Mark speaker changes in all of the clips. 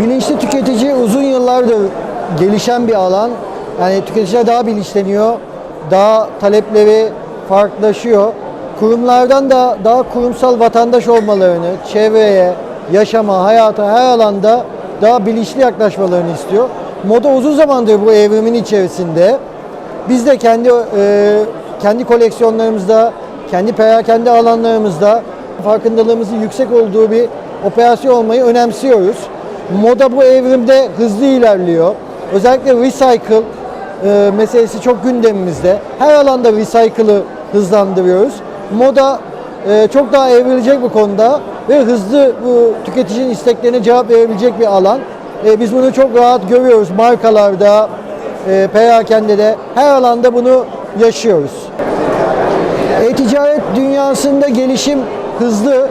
Speaker 1: Bilinçli tüketici uzun yıllardır gelişen bir alan. Yani tüketiciler daha bilinçleniyor, daha talepleri farklılaşıyor. Kurumlardan da daha kurumsal vatandaş olmalarını, çevreye, yaşama, hayata her alanda daha bilinçli yaklaşmalarını istiyor. Moda uzun zamandır bu evrimin içerisinde. Biz de kendi e, kendi koleksiyonlarımızda, kendi perakende alanlarımızda farkındalığımızın yüksek olduğu bir operasyon olmayı önemsiyoruz. Moda bu evrimde hızlı ilerliyor. Özellikle recycle e, meselesi çok gündemimizde. Her alanda recycle'ı hızlandırıyoruz. Moda e, çok daha evrilecek bu konuda ve hızlı bu tüketicinin isteklerine cevap verebilecek bir alan. E, biz bunu çok rahat görüyoruz markalarda, e, perakende de her alanda bunu yaşıyoruz. E-ticaret dünyasında gelişim hızlı.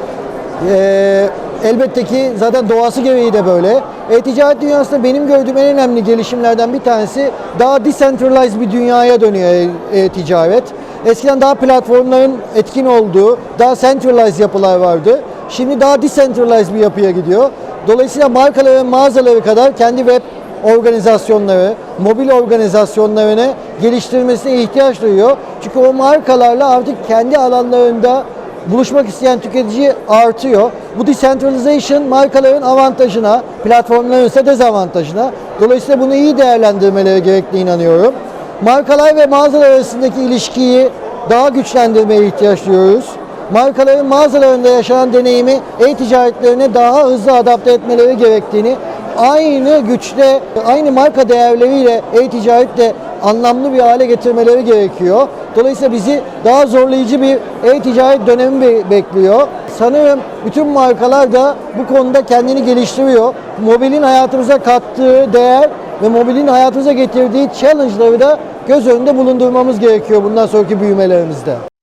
Speaker 1: E, elbette ki zaten doğası gereği de böyle. E-ticaret dünyasında benim gördüğüm en önemli gelişimlerden bir tanesi daha decentralized bir dünyaya dönüyor e- e-ticaret. Eskiden daha platformların etkin olduğu, daha centralized yapılar vardı. Şimdi daha decentralized bir yapıya gidiyor. Dolayısıyla markaların mağazaları kadar kendi web organizasyonları, mobil organizasyonlarını geliştirmesine ihtiyaç duyuyor. Çünkü o markalarla artık kendi alanlarında buluşmak isteyen tüketici artıyor. Bu decentralization markaların avantajına, platformların ise dezavantajına. Dolayısıyla bunu iyi değerlendirmeleri gerektiğine inanıyorum. Markalar ve mağazalar arasındaki ilişkiyi daha güçlendirmeye ihtiyaç duyuyoruz. Markaların mağazalarında yaşanan deneyimi e-ticaretlerine daha hızlı adapte etmeleri gerektiğini, aynı güçte, aynı marka değerleriyle e-ticaretle anlamlı bir hale getirmeleri gerekiyor. Dolayısıyla bizi daha zorlayıcı bir e-ticaret dönemi be- bekliyor. Sanırım bütün markalar da bu konuda kendini geliştiriyor. Mobilin hayatımıza kattığı değer ve mobilin hayatımıza getirdiği challenge'ları da göz önünde bulundurmamız gerekiyor bundan sonraki büyümelerimizde.